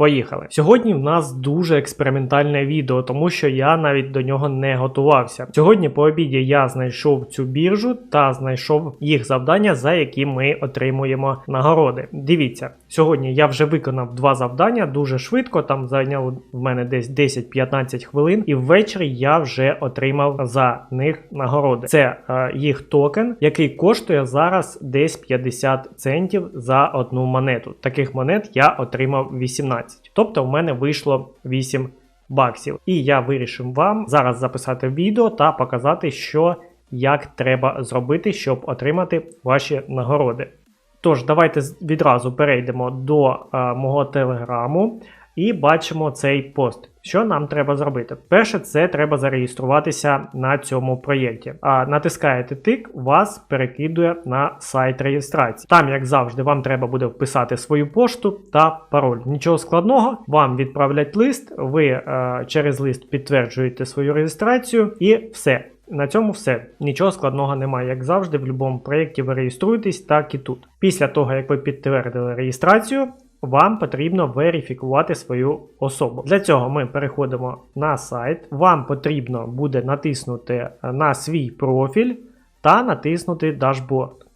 Поїхали. Сьогодні в нас дуже експериментальне відео, тому що я навіть до нього не готувався. Сьогодні по обіді я знайшов цю біржу та знайшов їх завдання, за які ми отримуємо нагороди. Дивіться, сьогодні я вже виконав два завдання дуже швидко. Там зайняло в мене десь 10-15 хвилин, і ввечері я вже отримав за них нагороди. Це е, їх токен, який коштує зараз десь 50 центів за одну монету. Таких монет я отримав 18. Тобто в мене вийшло 8 баксів. І я вирішив вам зараз записати відео та показати, що як треба зробити, щоб отримати ваші нагороди. Тож, давайте відразу перейдемо до а, мого телеграму і бачимо цей пост. Що нам треба зробити? Перше, це треба зареєструватися на цьому проєкті. А натискаєте тик, вас перекидує на сайт реєстрації. Там, як завжди, вам треба буде вписати свою пошту та пароль. Нічого складного, вам відправлять лист, ви е, через лист підтверджуєте свою реєстрацію і все. На цьому все. Нічого складного немає. Як завжди, в будь-якому проєкті ви реєструєтесь, так і тут. Після того, як ви підтвердили реєстрацію, вам потрібно верифікувати свою особу. Для цього ми переходимо на сайт. Вам потрібно буде натиснути на свій профіль та натиснути дашборд.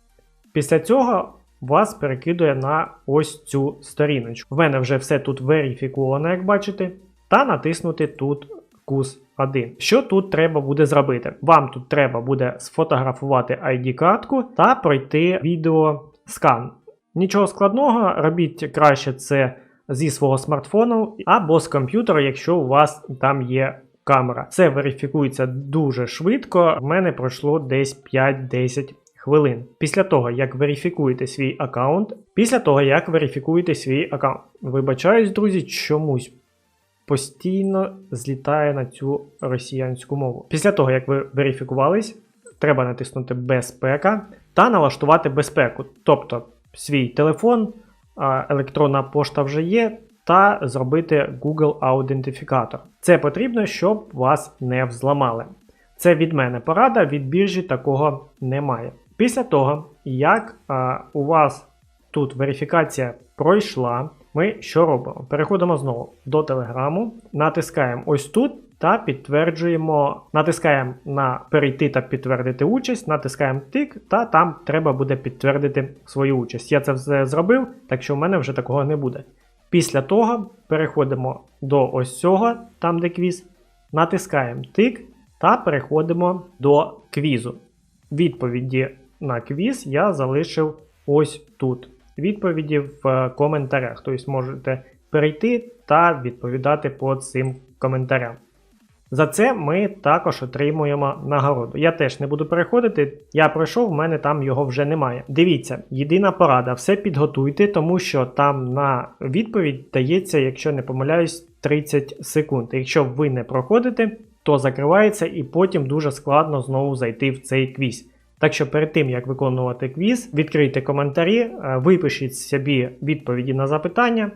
Після цього вас перекидує на ось цю сторіночку. В мене вже все тут верифіковано, як бачите, та натиснути тут кус 1. Що тут треба буде зробити? Вам тут треба буде сфотографувати ID-картку та пройти відеоскан. Нічого складного, робіть краще це зі свого смартфону або з комп'ютера, якщо у вас там є камера. Це верифікується дуже швидко. В мене пройшло десь 5-10 хвилин. Після того, як верифікуєте свій аккаунт, після того, як верифікуєте свій аккаунт, вибачаюсь, друзі, чомусь постійно злітає на цю росіянську мову. Після того, як ви верифікувались, треба натиснути Безпека та налаштувати безпеку. Тобто свій телефон, електронна пошта вже є, та зробити Google аутентифікатор. Це потрібно, щоб вас не взламали. Це від мене порада, від біржі такого немає. Після того, як а, у вас тут верифікація пройшла, ми що робимо? Переходимо знову до Телеграму, натискаємо ось тут та підтверджуємо, натискаємо на перейти та підтвердити участь, натискаємо тик, та там треба буде підтвердити свою участь. Я це все зробив, так що в мене вже такого не буде. Після того переходимо до ось цього, там де квіз, натискаємо тик та переходимо до квізу. Відповіді на квіз я залишив ось тут. Відповіді в е, коментарях. Тобто можете перейти та відповідати по цим коментарям. За це ми також отримуємо нагороду. Я теж не буду переходити. Я пройшов, в мене там його вже немає. Дивіться, єдина порада, все підготуйте, тому що там на відповідь дається, якщо не помиляюсь, 30 секунд. Якщо ви не проходите, то закривається і потім дуже складно знову зайти в цей квіз. Так що перед тим як виконувати квіз, відкрийте коментарі, е, випишіть собі відповіді на запитання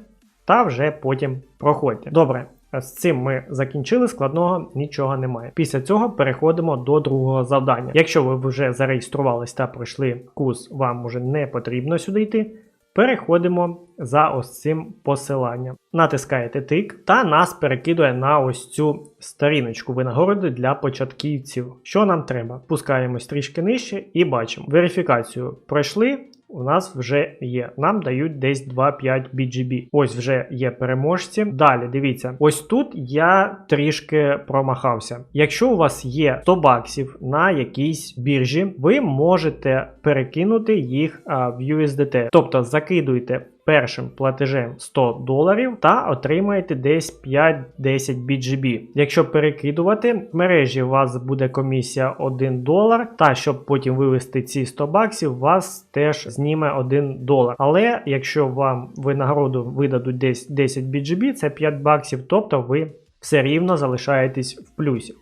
та вже потім проходьте. Добре, з цим ми закінчили, складного нічого немає. Після цього переходимо до другого завдання. Якщо ви вже зареєструвались та пройшли курс, вам вже не потрібно сюди йти. Переходимо за ось цим посиланням. Натискаєте тик та нас перекидує на ось цю сторіночку винагороди для початківців. Що нам треба? Пускаємось трішки нижче і бачимо. Верифікацію пройшли. У нас вже є. Нам дають десь 2-5 BGB. Ось вже є переможці. Далі дивіться, ось тут я трішки промахався. Якщо у вас є 100 баксів на якійсь біржі, ви можете перекинути їх в USDT. Тобто закидуйте першим платежем 100 доларів та отримаєте десь 5-10 BGB. Якщо перекидувати, в мережі у вас буде комісія 1 долар, та щоб потім вивести ці 100 баксів, вас теж зніме 1 долар. Але якщо вам винагороду видадуть десь 10 BGB, це 5 баксів, тобто ви все рівно залишаєтесь в плюсі.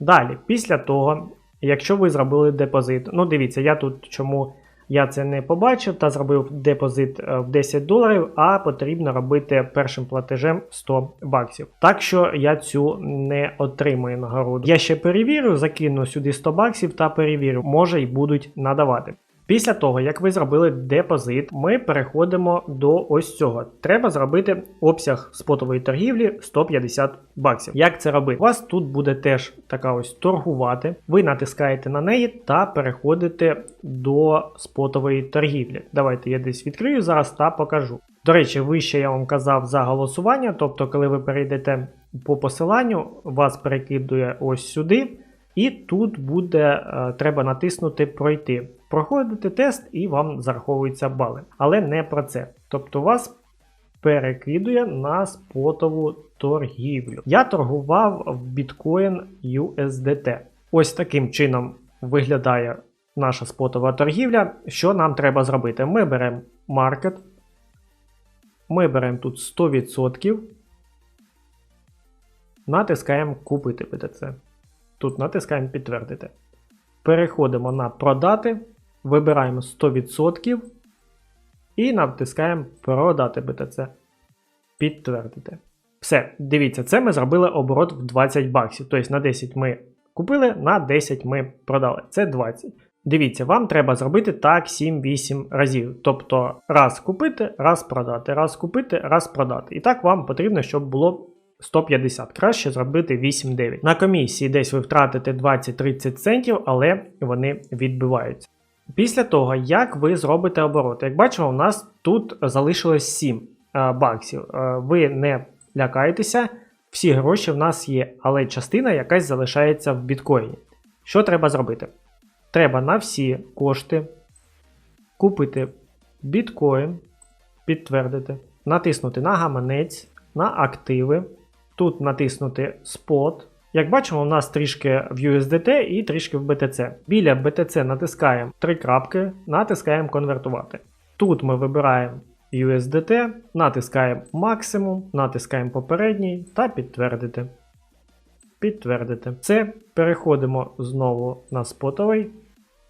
Далі, після того, якщо ви зробили депозит, ну дивіться, я тут чому я це не побачив та зробив депозит е, в 10 доларів, а потрібно робити першим платежем 100 баксів. Так що я цю не отримую нагороду. Я ще перевірю, закину сюди 100 баксів та перевірю, може й будуть надавати. Після того, як ви зробили депозит, ми переходимо до ось цього. Треба зробити обсяг спотової торгівлі 150 баксів. Як це робити? У вас тут буде теж така ось торгувати. Ви натискаєте на неї та переходите до спотової торгівлі. Давайте я десь відкрию зараз та покажу. До речі, вище я вам казав за голосування, тобто, коли ви перейдете по посиланню, вас перекидує ось сюди. І тут буде, е, треба натиснути Пройти. Проходите тест і вам зараховуються бали. Але не про це. Тобто вас перекидує на спотову торгівлю. Я торгував в Bitcoin USDT. Ось таким чином виглядає наша спотова торгівля. Що нам треба зробити? Ми беремо маркет. Ми беремо тут 100%. Натискаємо Купити BTC. Тут натискаємо підтвердити. Переходимо на продати, вибираємо 100% і натискаємо продати BTC. Підтвердити. Все, дивіться, це ми зробили оборот в 20 баксів. Тобто на 10 ми купили, на 10 ми продали. Це 20. Дивіться, вам треба зробити так 7-8 разів. Тобто раз купити, раз продати, раз купити, раз продати. І так вам потрібно, щоб було 150. Краще зробити 8-9. На комісії десь ви втратите 20-30 центів, але вони відбиваються. Після того, як ви зробите оборот, як бачимо, у нас тут залишилось 7 баксів. Ви не лякаєтеся, всі гроші в нас є, але частина якась залишається в біткоїні. Що треба зробити? Треба на всі кошти купити біткоін, підтвердити, натиснути на гаманець, на активи. Тут натиснути Spot. Як бачимо, у нас трішки в USDT і трішки в BTC. Біля BTC натискаємо три крапки, натискаємо конвертувати. Тут ми вибираємо USDT, натискаємо максимум, натискаємо попередній та підтвердити. Підтвердити. Це переходимо знову на спотовий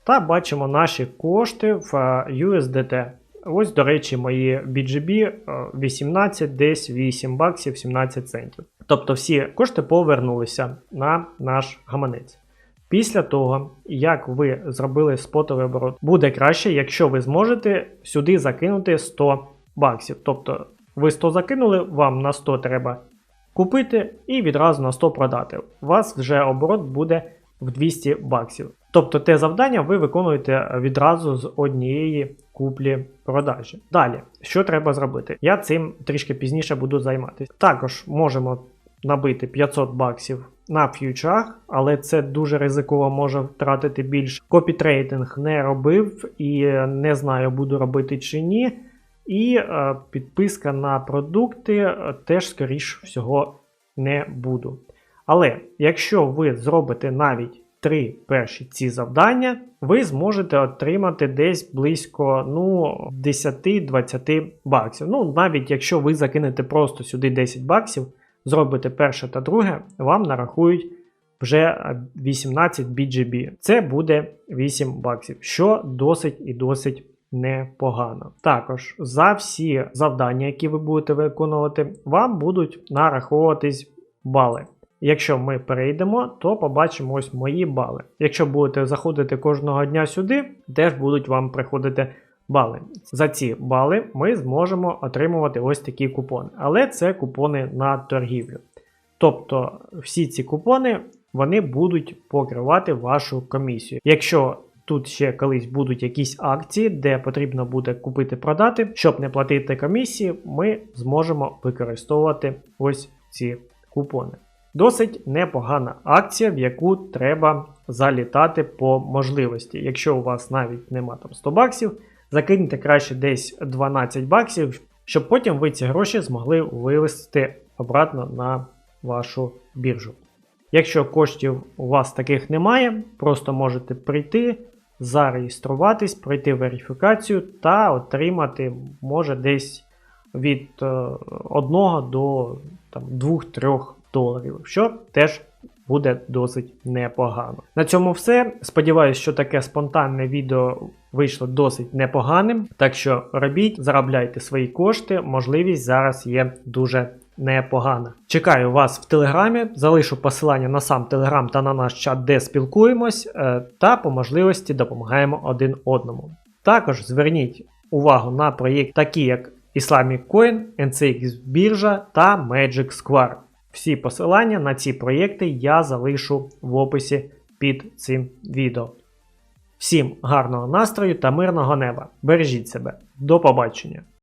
та бачимо наші кошти в USDT. Ось, до речі, мої BGB 18, десь 8 баксів 17 центів. Тобто всі кошти повернулися на наш гаманець. Після того, як ви зробили спотовий оборот, буде краще, якщо ви зможете сюди закинути 100 баксів. Тобто ви 100 закинули, вам на 100 треба купити і відразу на 100 продати. У вас вже оборот буде в 200 баксів. Тобто те завдання ви виконуєте відразу з однієї куплі продажі. Далі, що треба зробити? Я цим трішки пізніше буду займатися. Також можемо набити 500 баксів на ф'ючах, але це дуже ризиково може втратити більше. Копітрейдинг не робив і не знаю, буду робити чи ні. І е, підписка на продукти е, теж, скоріш всього, не буду. Але якщо ви зробите навіть три перші ці завдання, ви зможете отримати десь близько ну, 10-20 баксів. Ну, навіть якщо ви закинете просто сюди 10 баксів, зробите перше та друге, вам нарахують вже 18 BGB. Це буде 8 баксів, що досить і досить непогано. Також за всі завдання, які ви будете виконувати, вам будуть нараховуватись бали. Якщо ми перейдемо, то побачимо ось мої бали. Якщо будете заходити кожного дня сюди, теж будуть вам приходити бали. За ці бали ми зможемо отримувати ось такі купони. Але це купони на торгівлю. Тобто всі ці купони вони будуть покривати вашу комісію. Якщо тут ще колись будуть якісь акції, де потрібно буде купити-продати, щоб не платити комісії, ми зможемо використовувати ось ці купони. Досить непогана акція, в яку треба залітати по можливості. Якщо у вас навіть нема там 100 баксів, закиньте краще десь 12 баксів, щоб потім ви ці гроші змогли вивести обратно на вашу біржу. Якщо коштів у вас таких немає, просто можете прийти, зареєструватись, пройти верифікацію та отримати, може, десь від 1 е, до 2-3 доларів, що теж буде досить непогано. На цьому все. Сподіваюсь, що таке спонтанне відео вийшло досить непоганим. Так що робіть, заробляйте свої кошти. Можливість зараз є дуже непогана. Чекаю вас в телеграмі, залишу посилання на сам телеграм та на наш чат, де спілкуємось, е, та по можливості допомагаємо один одному. Також зверніть увагу на проєкт, такі як Islamic Coin, NCX біржа та Magic Square. Всі посилання на ці проєкти я залишу в описі під цим відео. Всім гарного настрою та мирного неба. Бережіть себе. До побачення!